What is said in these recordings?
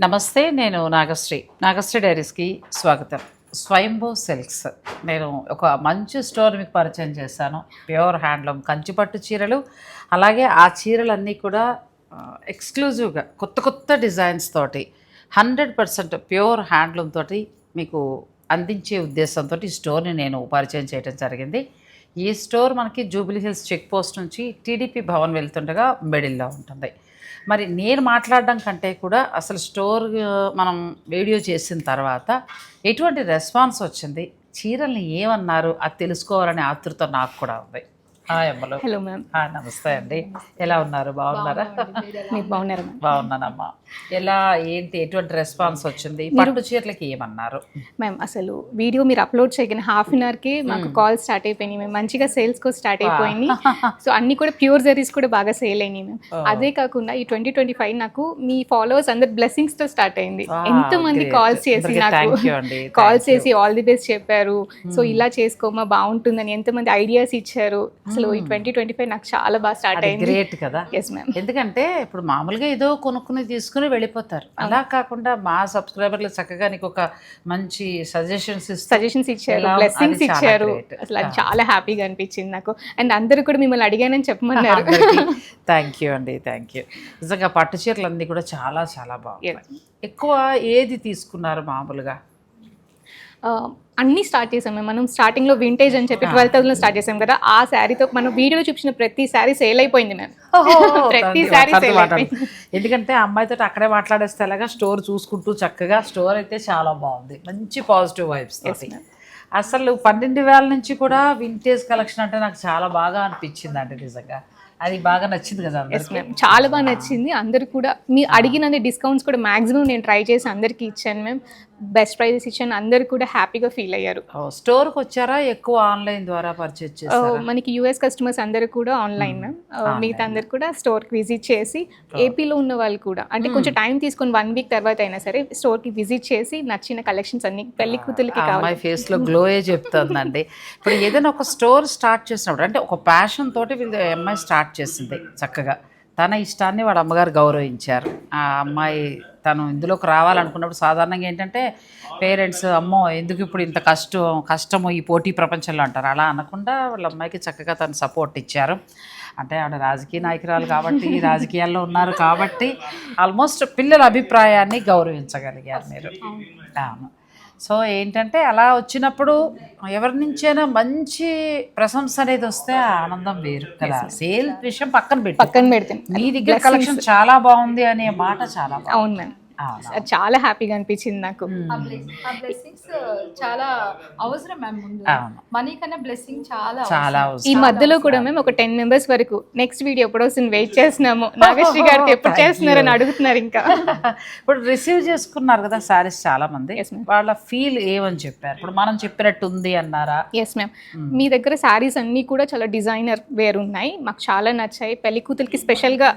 నమస్తే నేను నాగశ్రీ. నాగశ్రీ డైరీస్కి స్వాగతం. స్వయంభూ సిల్క్స్. నేను ఒక మంచి స్టోర్ మీకు పరిచయం చేశాను. ప్యూర్ హ్యాండ్లూమ్ కంచిపట్టు చీరలు. అలాగే ఆ చీరలన్నీ కూడా ఎక్స్క్లూజివ్గా కొత్త కొత్త డిజైన్స్ తోటి హండ్రెడ్ పర్సెంట్ ప్యూర్ హ్యాండ్లూమ్ తోటి మీకు అందించే ఉద్దేశంతో ఈ స్టోర్ని నేను పరిచయం చేయడం జరిగింది. ఈ స్టోర్ మనకి జూబిలీ హిల్స్ చెక్ పోస్ట్ నుంచి టీడీపీ భవన్ వెళ్తుండగా మిడిల్లో ఉంటుంది. మరి నేను మాట్లాడడం కంటే కూడా అసలు స్టోర్ మనం వీడియో చేసిన తర్వాత ఎటువంటి రెస్పాన్స్ వచ్చింది? చీరల్ని ఏమన్నారు? అది తెలుసుకోవాలనే ఆతృత నాకు కూడా ఉంది. అమ్మలు. హలో మ్యామ్ నమస్తే అండి. ఎలా ఉన్నారు? బాగున్నారా? మీరు బాగున్నారా బాగున్నానమ్మా. ఎలా ఏంటి ఎటువంటి రెస్పాన్స్ వచ్చింది? పట్టు చీరలకి ఏమన్నారు? మ్యామ్ అసలు వీడియో మీరు అప్లోడ్ చేయగానే హాఫ్ అన్ అవర్కి మాకు కాల్ స్టార్ట్ అయిపోయినాయి మేము మంచిగా సేల్స్ కూడా స్టార్ట్ అయిపోయింది సో అన్ని కూడా ప్యూర్ జరీస్ కూడా బాగా సేల్ అయినాయి మ్యామ్ అదే కాకుండా ఈ ట్వంటీ ట్వంటీ ఫైవ్ నాకు మీ ఫాలోవర్స్ అందరు బ్లెస్సింగ్స్తో స్టార్ట్ అయింది. ఎంత మంది. కాల్స్ చేసి నాకు thank you అండి. కాల్ Thank చేసి ఆల్ ది బెస్ట్ చెప్పారు. సో ఇలా చేసుకోమా బాగుంటుందని ఎంతమంది ఐడియాస్ ఇచ్చారు. అసలు ఈ ట్వంటీ ట్వంటీ ఫైవ్ నాకు చాలా బాగా స్టార్ట్ అయింది. గ్రేట్ కదా. ఎస్ మ్యామ్ ఎందుకంటే ఇప్పుడు మామూలుగా ఏదో కొనుక్కుని తీసుకుని వెళ్ళిపోతారు. అలా కాకుండా మా సబ్స్క్రైబర్లు చక్కగా నీకు ఒక మంచి సజెషన్స్ సజెషన్స్ ఇచ్చారు బ్లెస్సింగ్స్ ఇచ్చారు. అసలు అది చాలా హ్యాపీగా అనిపించింది నాకు. అండ్ అందరూ కూడా మిమ్మల్ని అడిగానని చెప్పమన్నారు. థ్యాంక్ యూ అండి థ్యాంక్ యూ నిజంగా పట్టు చీరలు అన్నీ కూడా చాలా చాలా బాగున్నాయి. ఎక్కువ ఏది తీసుకున్నారు మామూలుగా? అన్ని స్టార్ట్ చేసాం మేము. మనం స్టార్టింగ్లో వింటేజ్ అని చెప్పి ట్వెల్వ్ థౌసండ్ స్టార్ట్ చేసాం కదా ఆ శారీతో మనం వీడియోలో చూపించిన ప్రతి శారీ సేల్ అయిపోయింది మ్యామ్ ప్రతి శారీ సేల్ అయిపోయింది. ఎందుకంటే అమ్మాయితో అక్కడే మాట్లాడేస్తే ఎలాగా స్టోర్ చూసుకుంటూ చక్కగా స్టోర్ అయితే చాలా బాగుంది. మంచి పాజిటివ్ వైబ్స్ అసలు పన్నెండు వేల నుంచి కూడా వింటేజ్ కలెక్షన్ అంటే నాకు చాలా బాగా అనిపించింది అంటే నిజంగా. అది బాగా నచ్చింది కదా చాలా బాగా నచ్చింది. అందరు కూడా మీరు అడిగిన డిస్కౌంట్స్ కూడా మాక్సిమం నేను ట్రై చేసి అందరికీ ఇచ్చాను మ్యామ్ బెస్ట్ ప్రైజెస్ ఇచ్చాను అందరు కూడా హ్యాపీగా ఫీల్ అయ్యారు. స్టోర్కి వచ్చారా? ఎక్కువ ఆన్లైన్ ద్వారా పర్చేజ్ చేస్తారా? మనకి యూఎస్ కస్టమర్స్ అందరూ కూడా ఆన్లైన్. మ్యామ్ మిగతా అందరు కూడా స్టోర్కి విజిట్ చేసి ఏపీలో ఉన్న వాళ్ళు కూడా అంటే కొంచెం టైం తీసుకొని వన్ వీక్ తర్వాత అయినా సరే స్టోర్కి విజిట్ చేసి నచ్చిన కలెక్షన్స్ అన్ని పెళ్ళి కూతురికి కావాలి ఫేస్లో గ్లోయే చెప్తుందండి. ఇప్పుడు ఏదైనా ఒక స్టోర్ స్టార్ట్ చేసినప్పుడు అంటే ఒక ప్యాషన్ తోటి వీళ్ళు అమ్మాయి స్టార్ట్ చేసింది చక్కగా. తన ఇష్టాన్ని వాళ్ళ అమ్మగారు గౌరవించారు. ఆ అమ్మాయి తను ఇందులోకి రావాలనుకున్నప్పుడు సాధారణంగా ఏంటంటే పేరెంట్స్ అమ్మో ఎందుకు ఇప్పుడు ఇంత కష్టం కష్టము ఈ పోటీ ప్రపంచంలో? అంటారు. అలా అనకుండా వాళ్ళ అమ్మాయికి చక్కగా తను సపోర్ట్ ఇచ్చారు. అంటే ఆవిడ రాజకీయ నాయకురాలు కాబట్టి రాజకీయాల్లో ఉన్నారు కాబట్టి ఆల్మోస్ట్ పిల్లల అభిప్రాయాన్ని గౌరవించగలిగారు మీరు. అవును. సో ఏంటంటే అలా వచ్చినప్పుడు ఎవరి నుంచైనా మంచి ప్రశంస అనేది వస్తే ఆనందం వేరు కదా. సేల్ విషయం పక్కన పెట్టి. పక్కన పెడితే. మీ దగ్గర కలెక్షన్ చాలా బాగుంది అనే మాట చాలా బాగుంది. అవును మ్యామ్. చాలా హ్యాపీగా అనిపించింది నాకు. ఆ బ్లెస్సింగ్స్ చాలా అవసరం మ్యామ్ ముందు. మనీ కన్నా బ్లెస్సింగ్ చాలా చాలా ఈ. మధ్యలో కూడా మేము ఒక టెన్ మెంబర్స్ వరకు నెక్స్ట్ వీడియో ఎప్పుడు వస్తుంది వెయిట్ చేస్తున్నాము. నాగశ్రీ గారితో ఎప్పుడు చేస్తున్నారని అడుగుతున్నారు ఇంకా. ఇప్పుడు రిసీవ్ చేసుకున్నారు కదా సారీస్ చాలా మంది. వాళ్ళ ఫీల్ ఏమని చెప్పారు? ఇప్పుడు మనం చెప్పినట్టు ఉంది అన్నారా? ఎస్ మ్యామ్ మీ దగ్గర శారీస్ అన్నీ కూడా చాలా డిజైనర్ వేర్ ఉన్నాయి. మాకు చాలా నచ్చాయి. పెళ్ళి కూతురికి స్పెషల్గా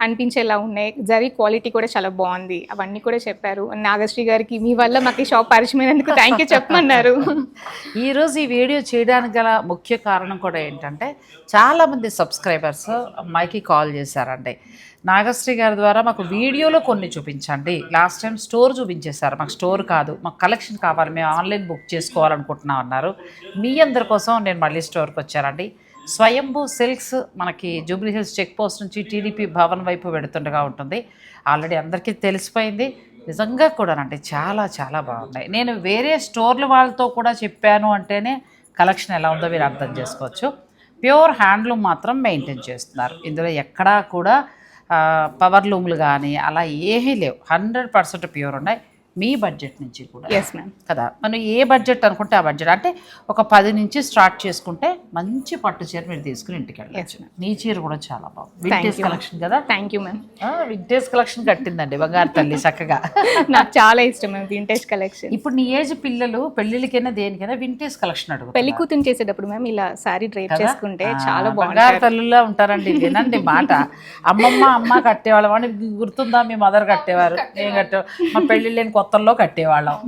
అనిపించేలా ఉన్నాయి. జరీ క్వాలిటీ కూడా చాలా బాగుంది. అవన్నీ కూడా చెప్పారు. నాగశ్రీ గారికి మీ వల్ల మాకు ఈ షాప్ పరిచయమైనందుకు థ్యాంక్ యూ చెప్పమన్నారు. ఈరోజు ఈ వీడియో చేయడానికి గల ముఖ్య కారణం కూడా ఏంటంటే చాలామంది సబ్స్క్రైబర్స్ అమ్మాయికి కాల్ చేశారండి. నాగశ్రీ గారి ద్వారా మాకు వీడియోలో కొన్ని చూపించండి. లాస్ట్ టైం స్టోర్ చూపించేశారు. మాకు స్టోర్ కాదు మాకు కలెక్షన్ కావాలి. మేము ఆన్లైన్ బుక్ చేసుకోవాలనుకుంటున్నాం అన్నారు మీ అందరి కోసం నేను మళ్ళీ స్టోర్కి వచ్చానండి. స్వయంభూ సిల్క్స్ మనకి జూబ్లీ హిల్స్ చెక్ పోస్ట్ నుంచి టీడీపీ భవన్ వైపు వెడుతుండగా ఉంటుంది. ఆల్రెడీ అందరికీ తెలిసిపోయింది. నిజంగా కూడానండి చాలా చాలా బాగున్నాయి. నేను వేరే స్టోర్ల వాళ్ళతో కూడా చెప్పాను అంటేనే కలెక్షన్ ఎలా ఉందో మీరు అర్థం చేసుకోవచ్చు. ప్యూర్ హ్యాండ్లూమ్ మాత్రం మెయింటైన్ చేస్తున్నారు. ఇందులో ఎక్కడా కూడా పవర్ లూమ్లు కానీ అలా ఏమీ లేవు. హండ్రెడ్ పర్సెంట్ ప్యూర్ ఉన్నాయి. మీ బడ్జెట్ నుంచి కూడా. ఎస్ మ్యామ్ కదా? మనం ఏ బడ్జెట్ అనుకుంటే ఆ బడ్జెట్. అంటే ఒక పది నుంచి స్టార్ట్ చేసుకుంటే మంచి పట్టు చీర మీరు తీసుకుని ఇంటికి వెళ్ళచ్చు. నీ చీర కూడా చాలా బాగుంది. వింటేజ్ కలెక్షన్ కదా? Thank you ma'am vintage collection కట్టిందండి బంగారు తల్లి చక్కగా. నాకు చాలా ఇష్టం మ్యామ్ వింటేజ్ కలెక్షన్ ఇప్పుడు నీ ఏజ్ పిల్లలు పెళ్ళిళ్ళకైనా దేనికైనా వింటేజ్ కలెక్షన్ అడుగు పెళ్ళి కూతురు చేసేటప్పుడు మ్యామ్ ఇలా శారీ డ్రైప్ చేసుకుంటే చాలా బంగారు తల్లులా ఉంటారండి వినండి మాట. అమ్మమ్మ అమ్మ కట్టేవాళ్ళం. అని గుర్తుందా మీ మదర్ కట్టేవారు? నేను కట్టే? మా పెళ్ళి కొత్తల్లో కట్టేవాళ్ళం.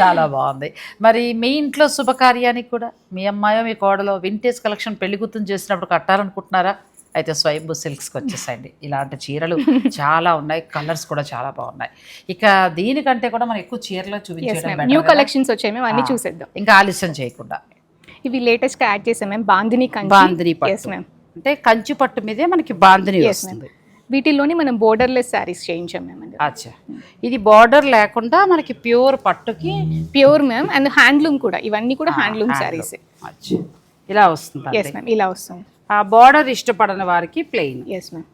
చాలా బాగుంది. మరి మీ ఇంట్లో శుభకార్యానికి కూడా మీ అమ్మాయో మీ కోడలో వింటేజ్ కలెక్షన్ పెళ్ళి గుర్తుని చేసినప్పుడు కట్టాలనుకుంటున్నారా? అయితే స్వయంభూ సిల్క్స్కి వచ్చేసాయండి ఇలాంటి చీరలు చాలా ఉన్నాయి. కలర్స్ కూడా చాలా బాగున్నాయి. ఇక దీనికంటే కూడా మనం ఎక్కువ చీరలు better న్యూ. కలెక్షన్స్ వచ్చాయి మేము అన్ని చూసేద్దాం. ఇంకా ఆలస్యం చేయకుండా. ఇవి లేటెస్ట్గా యాడ్ చేసాం మేము బాందిని కంచి. బాందిని మ్యామ్ అంటే కంచి పట్టు మీదే మనకి బాందిని వస్తుంది. వీటిల్లోని మనం బోర్డర్లెస్ శారీస్ చేయించాం మేము అచ్చా. ఇది బార్డర్ లేకుండా మనకి ప్యూర్ పట్టుకి ప్యూర్ మ్యామ్ అండ్ హ్యాండ్లూమ్ కూడా. ఇవన్నీ కూడా హ్యాండ్లూమ్ శారీస్ ఇలా వస్తుంది ఎస్ మ్యామ్ ఇలా వస్తుంది. ఆ బార్డర్ ఇష్టపడని వారికి ప్లెయిన్ ఎస్ మ్యామ్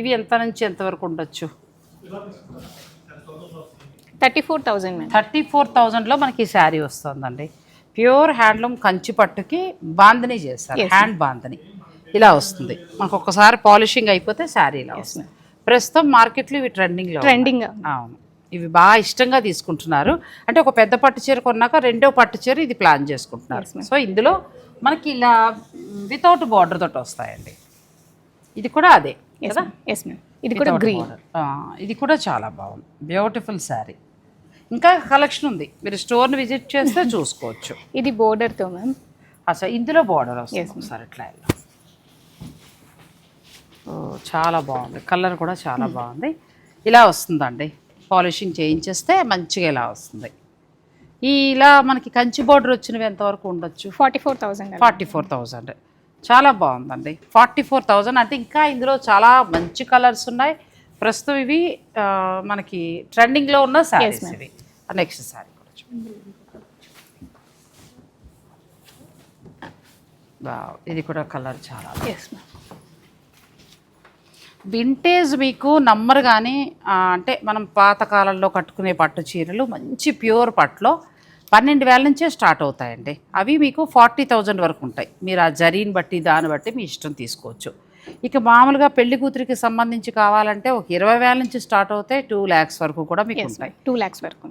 ఇవి ఎంత నుంచి ఎంత వరకు ఉండొచ్చు? Thirty four thousand ma'am thirty four థౌజండ్లో మనకి ఈ శారీ వస్తుందండి. ప్యూర్ హ్యాండ్లూమ్ కంచి పట్టుకి బాందని చేస్తారు. హ్యాండ్ బాందని ఇలా వస్తుంది. మనకు ఒక్కసారి పాలిషింగ్ అయిపోతే శారీ ఇలా వస్తుంది. ప్రస్తుతం మార్కెట్లో ఇవి ట్రెండింగ్లో ట్రెండింగ్ అవును. ఇవి బాగా ఇష్టంగా తీసుకుంటున్నారు. అంటే ఒక పెద్ద పట్టు చీర కొన్నాక రెండో పట్టు చీర ఇది ప్లాన్ చేసుకుంటున్నారు. సో ఇందులో మనకి ఇలా వితౌట్ బార్డర్ తోటి వస్తాయండి. ఇది కూడా అదే ఎస్ కదా? ఎస్ మ్యామ్ ఇది కూడా గ్రీన్ ఇది కూడా చాలా బాగుంది. బ్యూటిఫుల్ శారీ. ఇంకా కలెక్షన్ ఉంది. మీరు స్టోర్ని విజిట్ చేస్తే చూసుకోవచ్చు. ఇది border తో మ్యామ్ అసలు ఇందులో బార్డర్ వస్తుంది. ఒకసారి ఇట్లా చాలా బాగుంది. కలర్ కూడా చాలా బాగుంది. ఇలా వస్తుందండి. పాలిషింగ్ చేయించేస్తే మంచిగా ఇలా వస్తుంది. ఈ ఇలా మనకి కంచి బార్డర్ వచ్చినవి ఎంతవరకు ఉండొచ్చు? Forty four thousand forty four thousand చాలా బాగుందండి. ఫార్టీ ఫోర్ థౌజండ్ అంటే ఇంకా ఇందులో చాలా మంచి కలర్స్ ఉన్నాయి. ప్రస్తుతం ఇవి మనకి ట్రెండింగ్లో ఉన్న శారీస్ ఇవి. నెక్స్ట్ శారీ కూడా ఇది కూడా కలర్ చాలా వింటేజ్ మీకు నమ్మరు కానీ అంటే మనం పాతకాలంలో కట్టుకునే పట్టు చీరలు మంచి ప్యూర్ పట్టులో పన్నెండు వేల నుంచే స్టార్ట్ అవుతాయండి. అవి మీకు ఫార్టీ థౌజండ్ వరకు ఉంటాయి. మీరు ఆ జరీని బట్టి దాన్ని బట్టి మీ ఇష్టం తీసుకోవచ్చు. ఇక మామూలుగా పెళ్ళి కూతురికి సంబంధించి కావాలంటే ఒక ఇరవై వేల నుంచి స్టార్ట్ అవుతాయి. టూ ల్యాక్స్ వరకు కూడా మీకు ఉంటాయి. టూ ల్యాక్స్ వరకు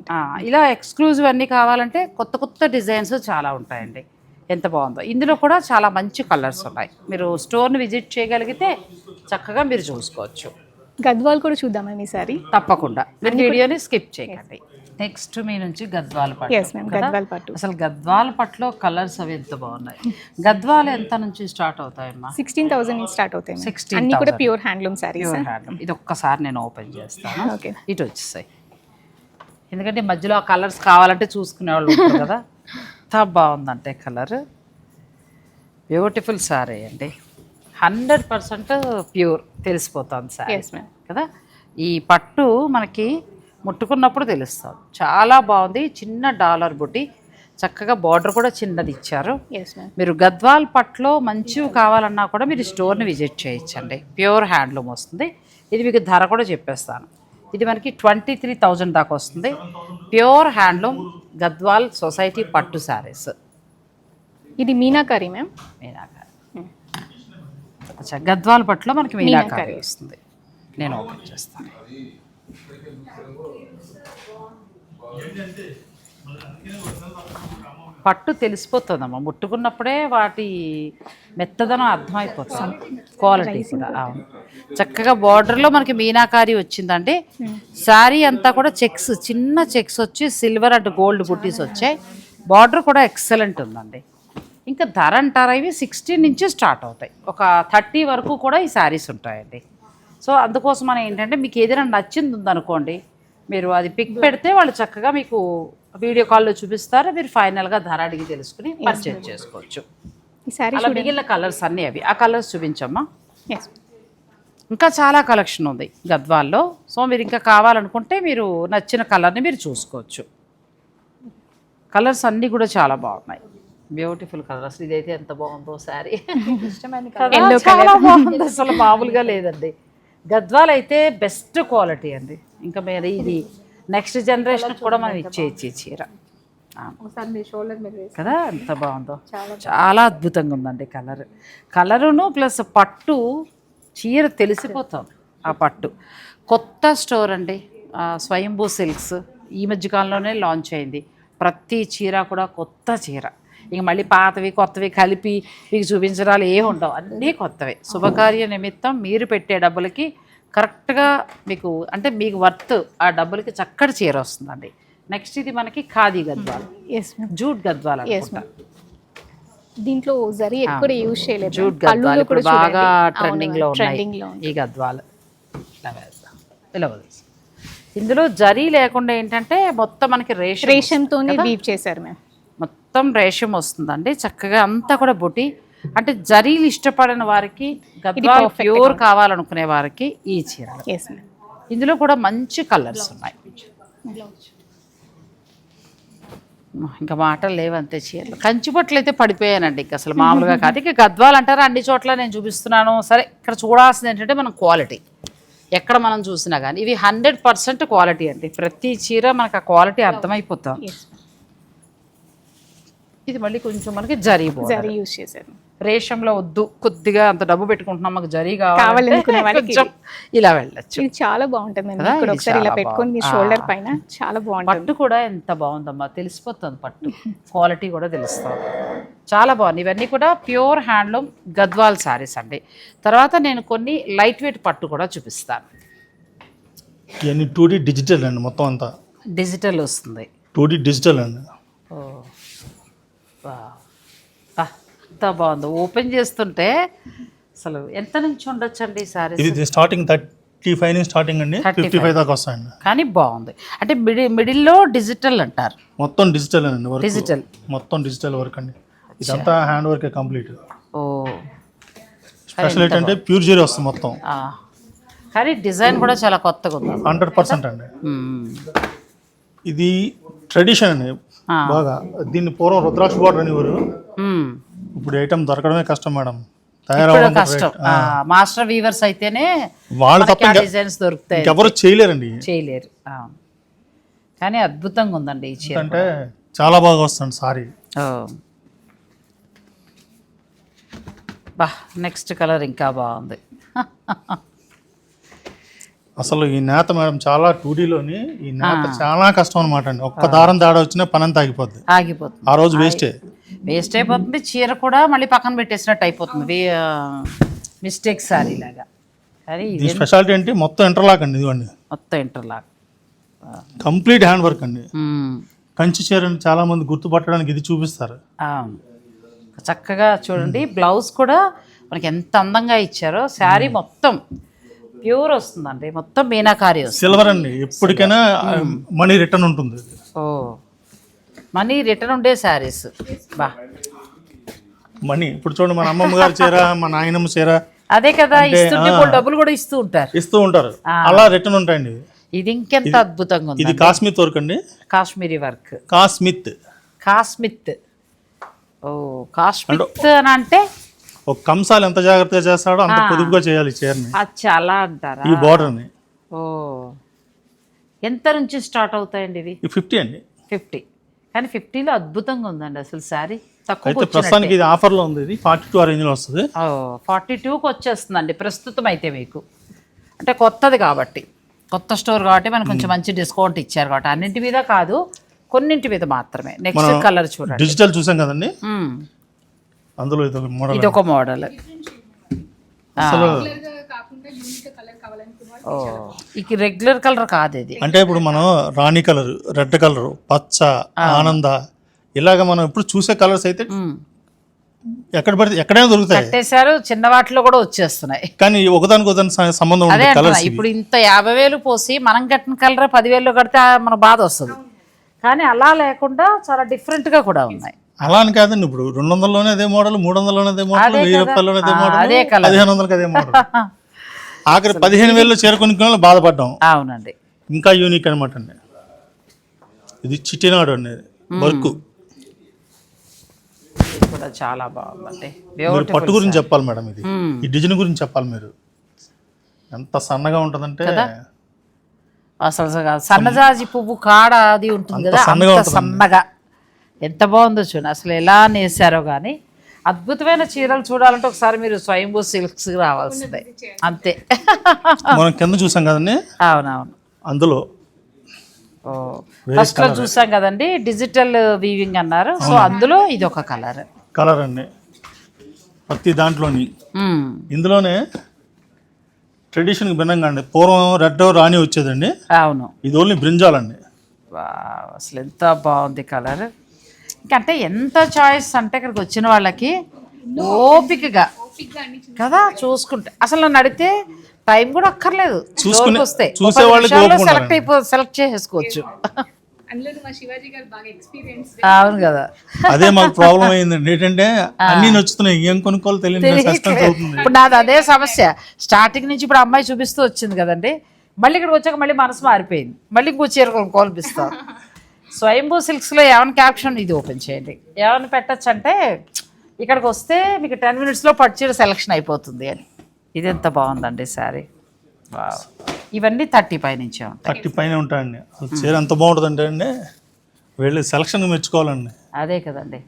ఇలా ఎక్స్క్లూజివ్ అన్నీ కావాలంటే కొత్త కొత్త డిజైన్స్ చాలా ఉంటాయండి. ఎంత బాగుందో. ఇందులో కూడా చాలా మంచి కలర్స్ ఉన్నాయి. మీరు స్టోర్ని విజిట్ చేయగలిగితే చక్కగా మీరు చూసుకోవచ్చు. గద్వాల్ కూడా చూద్దాం మ్యామ్ ఈసారి తప్పకుండా. మీరు వీడియోని స్కిప్ చేయకండి. నెక్స్ట్ మీ నుంచి గద్వాల పట్టు. అసలు గద్వాల పట్టులో కలర్స్ అవి ఎంత బాగున్నాయి? గద్వాలు ఎంత నుంచి స్టార్ట్ అవుతాయమ్మా? సిక్స్టీన్ థౌసండ్ నుంచి స్టార్ట్ అవుతాయి. 16,000. అన్ని కూడా pure handloom saris pure hand ఇది ఒక్కసారి నేను ఓపెన్ చేస్తాను. ఓకే ఇటు వచ్చేసాయి. ఎందుకంటే మధ్యలో ఆ కలర్స్ కావాలంటే చూసుకునే వాళ్ళు ఉంటారు కదా? ఎంత బాగుందంటే కలర్. బ్యూటిఫుల్ సారీ అండి. హండ్రెడ్ పర్సెంట్ ప్యూర్ తెలిసిపోతుంది సారీ. కదా? ఈ పట్టు మనకి ముట్టుకున్నప్పుడు తెలుస్తుంది చాలా బాగుంది. చిన్న డాలర్ బుట్టి. చక్కగా బార్డర్ కూడా చిన్నది ఇచ్చారు. మీరు గద్వాల్ పట్లో మంచివి కావాలన్నా కూడా మీరు స్టోర్ని విజిట్ చేయొచ్చండి. ప్యూర్ హ్యాండ్లూమ్ వస్తుంది. ఇది మీకు ధర కూడా చెప్పేస్తాను. ఇది మనకి ట్వంటీ త్రీ థౌజండ్ దాకా వస్తుంది. ప్యూర్ హ్యాండ్లూమ్ గద్వాల్ సొసైటీ పట్టు శారీస్. ఇది మీనాకరీ మ్యామ్? మీనాకారి. అచ్చా గద్వాల్ పట్టులో మనకి మీనాకారి మీనాకారి. వస్తుంది. నేను ఓపెన్ చేస్తాను. పట్టు తెలిసిపోతుందమ్మా. ముట్టుకున్నప్పుడే వాటి మెత్తదనం అర్థమైపోతుంది. క్వాలిటీ కూడా అవును. చక్కగా బార్డర్లో మనకి మీనాకారి వచ్చిందండి. శారీ అంతా కూడా చెక్స్ చిన్న చెక్స్ వచ్చి సిల్వర్ అండ్ గోల్డ్ బుట్టీస్ వచ్చాయి. బార్డర్ కూడా ఎక్సలెంట్ ఉందండి. ఇంకా ధర అంటారా ఇవి? సిక్స్టీన్ నుంచి స్టార్ట్ అవుతాయి. ఒక థర్టీ వరకు కూడా ఈ శారీస్ ఉంటాయండి. సో అందుకోసం మనం ఏంటంటే మీకు ఏదైనా నచ్చింది ఉందనుకోండి మీరు అది పిక్ పెడితే వాళ్ళు చక్కగా మీకు వీడియో కాల్లో చూపిస్తారు? మీరు ఫైనల్గా ధర అడిగి తెలుసుకుని పర్చేజ్ చేసుకోవచ్చు. అలా మిగిలిన కలర్స్ అన్నీ అవి. ఆ కలర్స్ చూపించమ్మా. ఇంకా చాలా కలెక్షన్ ఉంది గద్వాల్లో. సో మీరు ఇంకా కావాలనుకుంటే మీరు నచ్చిన కలర్ని మీరు చూసుకోవచ్చు. కలర్స్ అన్నీ కూడా చాలా బాగున్నాయి. బ్యూటిఫుల్ కలర్స్ ఇదైతే ఎంత బాగుందో శారీ చాలా బాగుంది. అసలు మామూలుగా లేదండి. గద్వాల్ అయితే బెస్ట్ క్వాలిటీ అండి. ఇంకా మీరు ఇది నెక్స్ట్ జనరేషన్ కూడా మనం ఇచ్చేయచ్చు చీర. ఆ. ఒకసారి మీ షోల్డర్ మీద వేసి కదా ఎంత బాగుందో. చాలా అద్భుతంగా ఉందండి కలర్. కలరును ప్లస్ పట్టు చీర తెలిసిపోతాం ఆ పట్టు. కొత్త స్టోర్ అండి. స్వయంభూ సిల్క్స్ ఈ మధ్యకాలంలోనే లాంచ్ అయింది. ప్రతి చీర కూడా కొత్త చీర. ఇంక మళ్ళీ పాతవి కొత్తవి కలిపి మీకు చూపించడాలు ఏమి ఉండవు అన్నీ కొత్తవే. శుభకార్య నిమిత్తం మీరు పెట్టే డబ్బులకి కరెక్ట్గా మీకు అంటే మీకు వర్త్ ఆ డబ్బులకి చక్కటి చీర వస్తుందండి. నెక్స్ట్ ఇది మనకి ఖాదీ గద్వాలు. జూట్ గద్వాల దీంట్లో జరీ ఎక్కువ యూజ్ చేయలేదు. జూట్ గద్వాలు ఇప్పుడు బాగా. ట్రెండింగ్లో ఉన్నాయి. ఈ గద్వాలు. ఇలా ఇందులో జరీ లేకుండా ఏంటంటే మొత్తం మనకి రేషన్ రేషంతోనే వీవ్ చేశారు మేము మొత్తం రేషం వస్తుందండి. చక్కగా అంతా కూడా బుటి. అంటే జరీలు ఇష్టపడని వారికి గద్వాలు ప్యూర్ కావాలనుకునే వారికి ఈ మ్యామ్ ఇందులో కూడా మంచి కలర్స్ ఉన్నాయి. ఇంకా మాటలు లేవంతే చీరలు. కంచి బట్టలు అయితే పడిపోయానండి ఇంకా అసలు మామూలుగా కాదు. ఇక గద్వాలు అంటారా? అన్ని చోట్ల నేను చూపిస్తున్నాను. సరే ఇక్కడ చూడాల్సింది ఏంటంటే మనం క్వాలిటీ ఎక్కడ మనం చూసినా కానీ ఇవి హండ్రెడ్ పర్సెంట్ క్వాలిటీ అండి. ప్రతి చీర మనకు ఆ క్వాలిటీ అర్థమైపోతాం ఇది మళ్ళీ కొంచెం మనకి జరీ చేశారు. రేషంలో వద్దు కొద్దిగా అంత డబ్బు పెట్టుకుంటున్నాం మాకు జరీ కావాలనుకునే కావాలి వాళ్ళకి కొంచెం ఇలా వెళ్ళచ్చు. ఇది చాలా బాగుంటుంది? ఇక్కడ ఒకసారి ఇలా పెట్టుకొని మీ. షోల్డర్. పైన చాలా బాగుంటుంది. పట్టు కూడా ఎంత బాగుందమ్మా తెలిసిపోతుంది పట్టు. క్వాలిటీ కూడా తెలుస్తుంది. చాలా బాగుంది. ఇవన్నీ కూడా ప్యూర్ హ్యాండ్లూమ్ గద్వాల్ శారీస్ అండి. తర్వాత నేను కొన్ని లైట్ వెయిట్ పట్టు కూడా చూపిస్తాను. ఇవన్నీ టూ డీ డిజిటల్ అండి మొత్తం అంతా. డిజిటల్ వస్తుంది. టూ డీ డిజిటల్ అండి. ఓ ఎంత బాగుంది. ఓపెన్ చేస్తుంటే అసలు ఎంత నుంచి ఉండొచ్చండి ఈ శారీస్ ఇది స్టార్టింగ్ థర్టీ ఫైవ్ నుంచి స్టార్టింగ్ అండి. 35. ఫిఫ్టీ ఫైవ్ దాకా వస్తాయండి. కానీ బాగుంది. అంటే మిడి మిడిల్లో డిజిటల్ అంటారు. మొత్తం డిజిటల్ అండి వర్క్. డిజిటల్ మొత్తం డిజిటల్ వర్క్ అండి. ఇదంతా హ్యాండ్ వర్క్ కంప్లీట్ ఓ. స్పెషల్ ఏంటంటే ప్యూర్ జరీ వస్తుంది మొత్తం. కానీ డిజైన్ కూడా చాలా కొత్తగా ఉంది. హండ్రెడ్ పర్సెంట్ అండి. ఇది ట్రెడిషన్ అండి. బాగా. దీన్ని పూర్వం రుద్రాక్ష బార్డర్ అనేవారు. ఇప్పుడు ఐటమ్ దొరకడమే కష్టం మేడం. ఇప్పుడు కష్టం. మాస్టర్ వీవర్స్ అయితేనే వాళ్ళు తప్ప డిజైన్స్ దొరుకుతాయి. ఇంకెవరు చేయలేరండి. చేయలేరు. కానీ అద్భుతంగా ఉందండి ఈ చీర అంటే చాలా బాగా వస్తుంది సారీ. బా నెక్స్ట్ కలర్ ఇంకా బాగుంది. అసలు ఈ నేత మేడం చాలా టూడీలోని ఈ నేత చాలా కష్టం అనమాట అండి. ఒక్క దారం తేడా వచ్చినా పని అంతా ఆగిపోద్ది. ఆగిపోతుంది. ఆ రోజు వేస్టే వేస్ట్ అయిపోతుంది చీర కూడా మళ్ళీ పక్కన పెట్టేసినట్టు అయిపోతుంది. మిస్టేక్ సారీ లాగా. కానీ ఇది స్పెషాలిటీ ఏంటి? మొత్తం ఇంటర్లాక్ అండి ఇదిగోండి. మొత్తం ఇంటర్లాక్ కంప్లీట్ హ్యాండ్ వర్క్ అండి. కంచి చీరని చాలా మంది గుర్తుపట్టడానికి ఇది చూపిస్తారు. చక్కగా చూడండి బ్లౌజ్ కూడా మనకి ఎంత అందంగా ఇచ్చారో శారీ మొత్తం ప్యూర్ వస్తుందండి. మొత్తం మీనాకారి సిల్వర్ అండి. ఎప్పటికైనా మనీ రిటర్న్ ఉంటుంది. ఓ. మనీ రిటర్న్ ఉండే శారీస్. బా. మనీ. ఇప్పుడు చూడండి మన అమ్మమ్మ గారి చీర మా నాయనమ్మ చీర. అదే కదా ఇస్తుంటే డబ్బులు కూడా ఇస్తూ ఉంటారు. ఇస్తూ ఉంటారు. అలా రిటర్న్ ఉంటాయండి. ఇది ఇంకెంత అద్భుతంగా ఉంది ఇది కాస్మిత్ వర్క్ అండి. కాశ్మీరీ వర్క్. కాస్మిత్ కాస్మిత్ ఓ కాస్మిత్ అని అంటే? ఒక కంసాలు ఎంత జాగ్రత్తగా చేస్తాడో అంత పొదుపుగా చేయాలి చీరని. అచ్చా అలా అంటారా? ఈ బార్డర్ని. ఓ. ఎంత నుంచి స్టార్ట్ అవుతాయండి ఇవి? ఈ ఫిఫ్టీ అండి. ఫిఫ్టీ. కానీ ఫిఫ్టీలో అద్భుతంగా ఉందండి అసలు శారీ. తక్కువ ప్రస్తుతానికి ఇది ఆఫర్లో ఉంది. ఇది ఫార్టీ టూ రేంజ్లో వస్తుంది. ఫార్టీ టూకి వచ్చేస్తుందండి ప్రస్తుతం అయితే మీకు. అంటే కొత్తది కాబట్టి. కొత్త స్టోర్ కాబట్టి మనకు కొంచెం మంచి డిస్కౌంట్ ఇచ్చారు కాబట్టి. అన్నింటి మీద కాదు కొన్నింటి మీద మాత్రమే. నెక్స్ట్ కలర్ చూడండి. డిజిటల్ చూసాం కదండి. అందులో ఇది ఒక మోడల్ ఇది ఒక మోడల్ ఇక రెగ్యులర్ కలర్ కాదు ఇది. అంటే ఇప్పుడు మనం రాణి కలర్ రెడ్ కలర్ పచ్చ ఆనంద ఇలాగ మనం ఇప్పుడు చూసే కలర్స్ అయితే. ఎక్కడ పడితే ఎక్కడైనా దొరుకుతాయి. కట్టేశారు చిన్న వాటిలో కూడా వచ్చేస్తున్నాయి. కానీ ఒకదానికి ఒకదాని సంబంధం అదే ఉంది అంటున్నా కలర్స్ ఇప్పుడు ఇంత యాభై వేలు పోసి మనం కట్టిన కలర్ పదివేలు కడితే మన బాధ వస్తుంది. కానీ అలా లేకుండా చాలా different గా కూడా ఉన్నాయి. అలా అని కాదండి ఇప్పుడు రెండు వందలలోనే అదే మోడల్ మూడు వందలలోనే అదే మోడల్ వెయ్యి కదా. రూపాయల్లోనే అదే మోడల్. పదిహేను వందలకి అదే మోడల్ ఆఖరి పదిహేను వేలలో చేరుకుని బాధపడ్డాం. అవునండి. ఇంకా యూనిక్ అనమాట అండి. ఇది చిట్టినాడు అండి వర్క్. కూడా చాలా బాగుందండి. మీరు పట్టు గురించి చెప్పాలి మేడం ఇది. ఈ డిజైన్ గురించి చెప్పాలి మీరు. ఎంత సన్నగా ఉంటుందంటే అసలు సన్నజాజి పువ్వు కాడ అది ఉంటుంది కదా. సన్నగా ఎంత బాగుందో చూడండి. అసలు ఎలా నేసారో కానీ అద్భుతమైన చీరలు చూడాలంటే ఒకసారి మీరు స్వయంభూ సిల్క్స్ రావాల్సిందే. అంతే. మనం కింద చూసాం కదండి? అవునవును. అందులో. ఓ ఫస్ట్లో చూసాం కదండి డిజిటల్ వీవింగ్ అన్నారు. సో అందులో ఇది ఒక కలర్. కలర్ అండి. ప్రతి దాంట్లోని. ఇందులోనే ట్రెడిషన్కి భిన్నంగా అండి. పూర్వం రెడ్ రాణి వచ్చేదండి. అవును. ఇది ఓన్లీ బ్రింజాల్ అండి వావ్, అసలు ఎంత బాగుంది కలర్. ఇంకంటే ఎంత చాయిస్ అంటే ఇక్కడికి వచ్చిన వాళ్ళకి ఓపికగా కదా చూసుకుంటే. అసలు నన్ను అడిగితే టైం కూడా అక్కర్లేదు. వస్తే. సెలెక్ట్ అయిపో సెలెక్ట్ చేసేసుకోవచ్చు. అందులో మా శివాజీ గారు బాగా ఎక్స్పీరియన్స్ అవును కదా. అదే మాకు ప్రాబ్లం అయిందండి. ఏంటంటే అన్ని నచ్చుతున్నాయి. ఏం కొనుక్కోవాలో అవుతుంది. ఇప్పుడు నాది అదే సమస్య. స్టార్టింగ్ నుంచి ఇప్పుడు అమ్మాయి చూపిస్తూ వచ్చింది కదండి. మళ్ళీ ఇక్కడికి వచ్చాక మళ్ళీ మనసు మారిపోయింది. మళ్ళీ ఇంకో చీర కొనుక్కోవాలనిపిస్తాం స్వయంభూ సిల్క్స్లో ఏమైనా క్యాప్షన్ ఇది ఓపెన్ చేయండి. ఏమైనా పెట్టచ్చు అంటే ఇక్కడికి వస్తే మీకు టెన్ మినిట్స్లో పట్టు చీర సెలెక్షన్ అయిపోతుంది అని. ఇది ఎంత బాగుందండి సారీ. ఇవన్నీ థర్టీ పై నుంచే ఉంటాయి. థర్టీ పైన ఉంటాయండి. చీర ఎంత బాగుంటుంది అంటే అండి వెళ్ళి సెలక్షన్కి మెచ్చుకోవాలండి. అదే కదండి.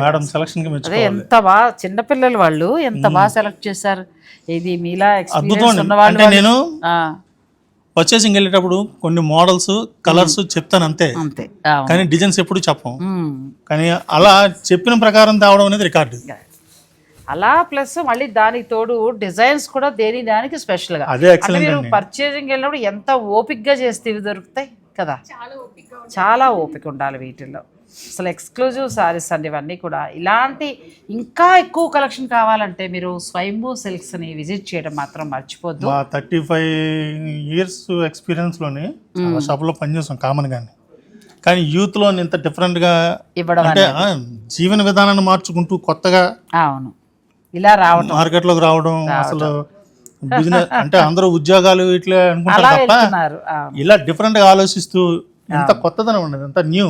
మేడం సెలక్షన్కి మెచ్చుకోవాలి. ఎంత బాగా చిన్నపిల్లలు వాళ్ళు ఎంత బాగా సెలెక్ట్ చేశారు. ఇది మీలా ఎక్స్పీరియన్స్. ఉన్న వాళ్ళు నేను పర్చేసింగ్ వెళ్ళేటప్పుడు కొన్ని మోడల్స్ కలర్స్ చెప్తాను అంతే. అంతే. కానీ డిజైన్స్ ఎప్పుడు చెప్పం. కానీ అలా చెప్పిన ప్రకారం తేవడం అనేది రికార్డు అలా ప్లస్ మళ్ళీ దానికి తోడు డిజైన్స్ కూడా దేని దానికి స్పెషల్గా అదే పర్చేసింగ్ వెళ్ళినప్పుడు ఎంత ఓపిక్గా చేస్తే ఇవి దొరుకుతాయి కదా? చాలా ఓపిక ఉండాలి వీటిల్లో. అసలు ఎక్స్క్లూజివ్ సారీస్ అండి ఇవన్నీ కూడా. ఇలాంటి ఇంకా ఎక్కువ కలెక్షన్ కావాలంటే మీరు స్వయంభూ సిల్క్స్ని విజిట్ చేయడం మాత్రం మర్చిపోద్దు. థర్టీ ఫైవ్ ఇయర్స్ ఎక్స్పీరియన్స్లోని షాపులో పనిచేస్తాం కామన్ కానీ కానీ యూత్లో ఇంత డిఫరెంట్గా ఇవ్వడం అంటే జీవన విధానాన్ని మార్చుకుంటూ కొత్తగా అవును. ఇలా రావటం. మార్కెట్లోకి రావడం అసలు బిజినెస్ అంటే అందరూ ఉద్యోగాలు ఇట్లా అనుకుంటారు తప్ప. ఇలా డిఫరెంట్గా ఆలోచిస్తూ ఎంత కొత్తదనం ఉండదు ఎంత న్యూ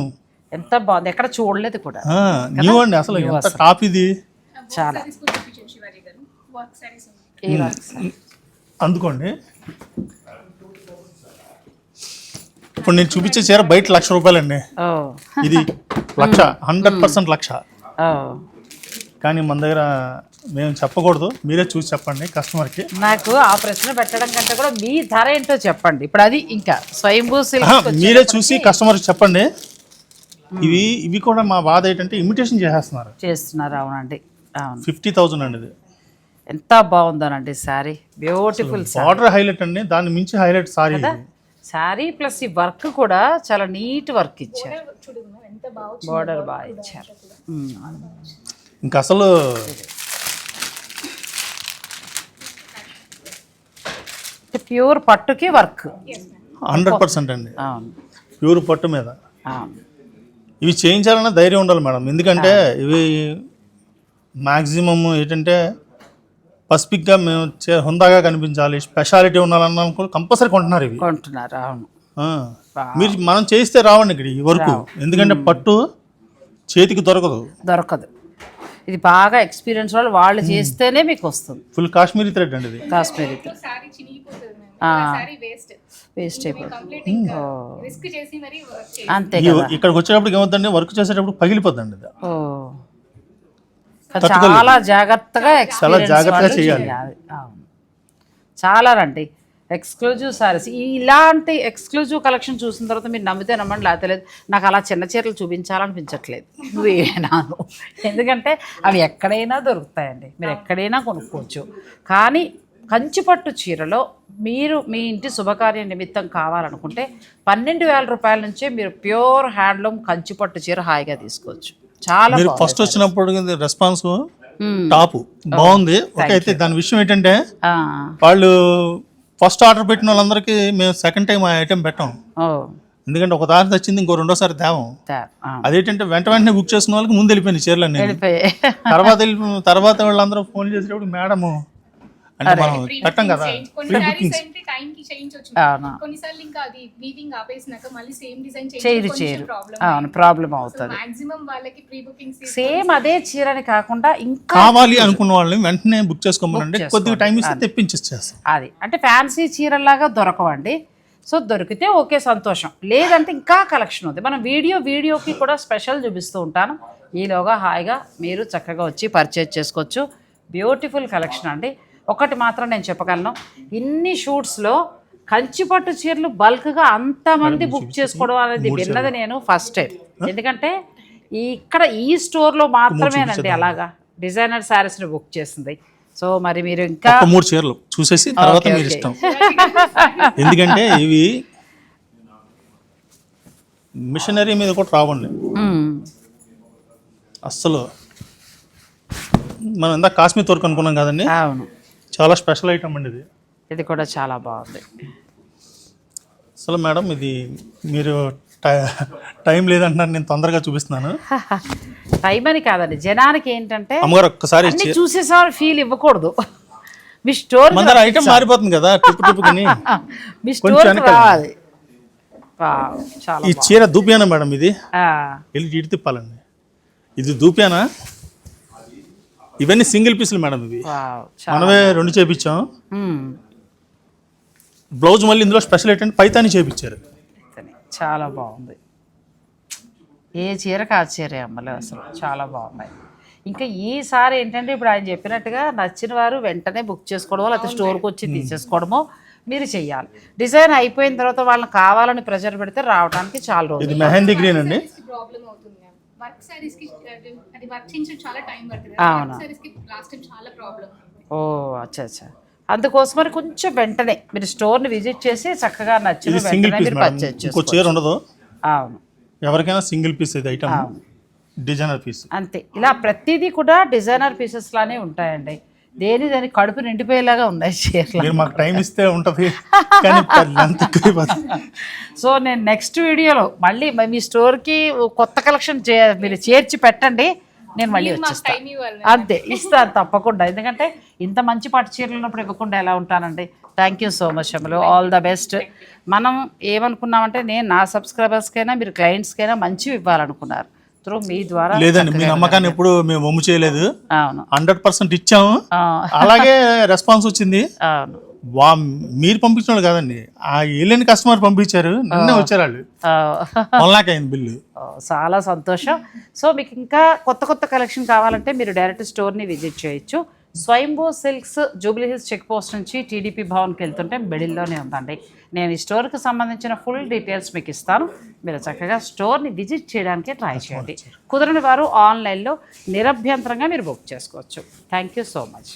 ఎంత బాగుంది. ఎక్కడ చూడలేదు కూడా. న్యూ అండి అసలు ఎంత టాప్ ఇది? చాలా. అందుకోండి. ఇప్పుడు నేను చూపించే చీర బయట లక్ష రూపాయలండి. ఓ. ఇది లక్ష హండ్రెడ్ పర్సెంట్ లక్ష. కానీ మన దగ్గర మేము చెప్పకూడదు. మీరే చూసి చెప్పండి కస్టమర్కి. నాకు ఆ ప్రశ్న పెట్టడం కంటే కూడా మీ ధర ఏంటో చెప్పండి. ఇప్పుడు అది ఇంకా స్వయంభూ మీరే చూసి కస్టమర్కి చెప్పండి. ఇవి ఇవి కూడా మా బాధ ఏంటంటే ఇమిటేషన్ చేసేస్తున్నారు. చేస్తున్నారు అవునండి. అవును. ఫిఫ్టీ థౌజండ్ అండి ఇది. ఎంత బాగుందోనండి శారీ. బ్యూటిఫుల్ బార్డర్ హైలైట్ అండి. దాన్ని మించి హైలైట్ సారీ. శారీ ప్లస్ ఈ వర్క్ కూడా చాలా నీట్ వర్క్ ఇచ్చారు. బార్డర్ బాగా ఇచ్చారు. ఉమ్. ఇంకా అసలు ప్యూర్ పట్టుకి వర్క్ హండ్రెడ్ పర్సెంట్ అండి. ప్యూర్ పట్టు మీద. అవును. ఇవి చేయించాలన్న ధైర్యం ఉండాలి మేడం. ఎందుకంటే ఇవి మ్యాక్సిమం ఏంటంటే పసిఫిక్గా మేము చే- హుందాగా కనిపించాలి స్పెషాలిటీ ఉండాలన్న కూడా కంపల్సరీ కొంటున్నారు ఇవి. కొంటున్నారు అవును. ఆ. మీరు మనం చేయిస్తే రావండి ఇక్కడ ఈ వరకు. ఎందుకంటే పట్టు చేతికి దొరకదు. దొరకదు. ఇది బాగా ఎక్స్పీరియన్స్ వాళ్ళు వాళ్ళు చేస్తేనే మీకు వస్తుంది. ఫుల్ కాశ్మీరీ థ్రెడ్ అండి ఇది. కాశ్మీరీ వేస్ట్ అయిపోతుంది. అంతే ఇక్కడికి వచ్చేటప్పుడు ఏమవుతుందండి? వర్క్ చేసేటప్పుడు ఓ. చాలా జాగ్రత్తగా experience జాగ్రత్తగా చేయాలి. చాలా రండి. ఎక్స్క్లూజివ్ సారీస్ ఇలాంటి ఎక్స్క్లూజివ్ కలెక్షన్ చూసిన తర్వాత మీరు నమ్మితే నమ్మండి లేకపోతే లేదు. నాకు అలా చిన్న చీరలు చూపించాలనిపించట్లేదు. నువ్వేనాను ఎందుకంటే అవి ఎక్కడైనా దొరుకుతాయండి. మీరు ఎక్కడైనా కొనుక్కోవచ్చు. కానీ కంచిపట్టు చీరలో మీరు మీ ఇంటి శుభకార్య నిమిత్తం కావాలనుకుంటే పన్నెండు వేల రూపాయల నుంచే మీరు ప్యూర్ హ్యాండ్లూమ్ కంచిపట్టు చీర హాయిగా తీసుకోవచ్చు. చాలా. ఫస్ట్ వచ్చినప్పుడు రెస్పాన్స్. టాప్. బాగుంది. ఓకే. అయితే దాని విషయం ఏంటంటే వాళ్ళు ఫస్ట్ ఆర్డర్ పెట్టిన వాళ్ళందరికీ మేము సెకండ్ టైం ఆ ఐటెం పెట్టాం. ఎందుకంటే ఒక దారి తెచ్చింది ఇంకో రెండోసారి తేవం. ఆ, అదేంటంటే వెంట వెంటనే బుక్ చేసుకున్న వాళ్ళకి ముందు వెళ్ళిపోయింది చీరలన్నీ. వెళ్ళిపోయాయి తర్వాత వెళ్ళి తర్వాత వాళ్ళందరూ ఫోన్ చేసేటప్పుడు మేడము అంటే మనం కదా. ప్రీ బుకింగ్స్ అవును. కొన్నిసార్లు ఇంకా అది వీవింగ్ ఆపేసినాక మళ్ళీ సేమ్ డిజైన్ చేయరు చేయరు అవును ప్రాబ్లం అవుతుంది. మాక్సిమం వాళ్ళకి ప్రీ బుకింగ్స్ సేమ్ అదే చీరని కాకుండా ఇంకా కావాలి అనుకున్న వాళ్ళని వెంటనే బుక్ కొద్దిగా టైం ఇస్తే తెప్పించేస్తాం అది. అంటే ఫ్యాన్సీ చీరలాగా దొరకవండి. సో దొరికితే ఓకే సంతోషం. లేదంటే ఇంకా కలెక్షన్ ఉంది. మనం వీడియో వీడియోకి కూడా స్పెషల్ చూపిస్తూ ఉంటాను. ఈలోగా హాయిగా మీరు చక్కగా వచ్చి పర్చేజ్ చేసుకోవచ్చు. బ్యూటిఫుల్ కలెక్షన్ అండి. ఒకటి మాత్రం నేను చెప్పగలను. ఇన్ని షూట్స్లో కంచిపట్టు చీరలు బల్క్గా అంతమంది బుక్ చేసుకోవడం అనేది విన్నది నేను ఫస్ట్ టైం. ఎందుకంటే ఇక్కడ ఈ స్టోర్లో మాత్రమేనండి అలాగా. డిజైనర్ శారీస్ని బుక్ చేసింది. సో మరి మీరు ఇంకా మూడు చీరలు చూసేసి తర్వాత మీరు. ఇష్టం. ఎందుకంటే ఇవి మిషనరీ మీద కూడా రావండి. అస్సలు మనం ఇందాక కాశ్మీర్ తోరకు అనుకున్నాం కదండి. అవును. చాలా స్పెషల్ ఐటమ్ అండి ఇది. ఇది కూడా చాలా బాగుంది. అసలు మేడం ఇది మీరు టై- లేదంటున్నారు నేను తొందరగా చూపిస్తున్నాను. టైం అని కాదండి జనానికి ఏంటంటే అమ్మగారు ఒక్కసారి చూసేసారి ఫీల్ ఇవ్వకూడదు. మీ స్టోర్ మన ఐటమ్ మారిపోతుంది కదా టిప్పు టిప్పుకుని మీ స్టోర్. రావాలి ఈ చీర దూపియానా మేడం ఇది? వెళ్ళి ఇటు తిప్పాలండి. ఇది దూపియానా? ఇవన్నీ సింగిల్ పీసులు మేడం ఇవి. మనమే రెండు చేపించాం. బ్లౌజ్ మళ్ళీ ఇందులో స్పెషల్ ఏంటంటే పైతాని చేపించారు. చాలా బాగుంది. ఏ చీరకు ఆ చీరే అమ్మలే అసలు చాలా బాగున్నాయి. ఇంకా ఈసారి ఏంటంటే ఇప్పుడు ఆయన చెప్పినట్టుగా నచ్చిన వారు వెంటనే బుక్ చేసుకోవడమో లేకపోతే స్టోర్కి వచ్చి తీసేసుకోవడమో మీరు చెయ్యాలి. డిజైన్ అయిపోయిన తర్వాత వాళ్ళని కావాలని ప్రెషర్ పెడితే రావడానికి చాలా ఇది రోజులు మెహందీ గ్రీన్ అండి. ప్రాబ్లం అవుతుంది. వర్క్ సారీస్కి అది వర్క్ చేయించడం చాలా టైం పడుతుంది. వర్క్ సారీస్కి లాస్ట్ టైం చాలా ప్రాబ్లం ఓ అచ్చా అచ్చా. అందుకోసమని కొంచెం వెంటనే మీరు స్టోర్ని విజిట్ చేసి చక్కగా నచ్చిన వెంటనే మీరు పర్చేజ్ ఇంకో చీర ఉండదు. అవును. ఎవరికైనా సింగిల్ పీస్ ఇది ఐటమ్. Designer piece. అంతే. ఇలా ప్రతిదీ కూడా డిజైనర్ పీసెస్ లానే ఉంటాయండి. దేని దాని కడుపు నిండిపోయేలాగా ఉన్నాయి చీరలు. మీరు మాకు టైం ఇస్తే ఉంటది. సో నేను నెక్స్ట్ వీడియోలో మళ్ళీ మ- స్టోర్కి కొత్త కలెక్షన్ చే మీరు చేర్చి పెట్టండి. నేను మళ్ళీ మాకు వచ్చేస్తాను టైం ఇవ్వాలి. అంతే ఇస్తాను తప్పకుండా. ఎందుకంటే ఇంత మంచి పట్టు చీరలు ఉన్నప్పుడు ఇవ్వకుండా ఎలా ఉంటానండి? థ్యాంక్ యూ సో మచ్ అమ్మలు ఆల్ ద బెస్ట్ మనం ఏమనుకున్నామంటే నేను నా సబ్స్క్రైబర్స్కైనా మీరు క్లయింట్స్కైనా మంచివి ఇవ్వాలనుకున్నారు. త్రూ మీ ద్వారా లేదండి మీ నమ్మకాన్ని ఎప్పుడు మేము ఒమ్ము చేయలేదు. అవును. హండ్రెడ్ పర్సెంట్ ఇచ్చాము. అలాగే రెస్పాన్స్ వచ్చింది. అవును. వా మీరు పంపించిన వాళ్ళు కాదండి ఆ ఏలేని కస్టమర్ పంపించారు నిన్నే వచ్చారు వాళ్ళు వన్ లాక్ అయింది బిల్లు. చాలా సంతోషం. సో మీకు ఇంకా కొత్త కొత్త కలెక్షన్ కావాలంటే మీరు డైరెక్ట్ స్టోర్ని విజిట్ చేయొచ్చు. Swayambhu silks Jubilee Hills check post నుంచి టీడీపీ భవన్కి వెళ్తుంటే మిడిల్లోనే ఉందండి. నేను ఈ స్టోర్కి సంబంధించిన ఫుల్ డీటెయిల్స్ మీకు ఇస్తాను. మీరు చక్కగా స్టోర్ని విజిట్ చేయడానికి ట్రై చేయండి. కుదరని వారు ఆన్లైన్లో నిరభ్యంతరంగా మీరు బుక్ చేసుకోవచ్చు. Thank you so much.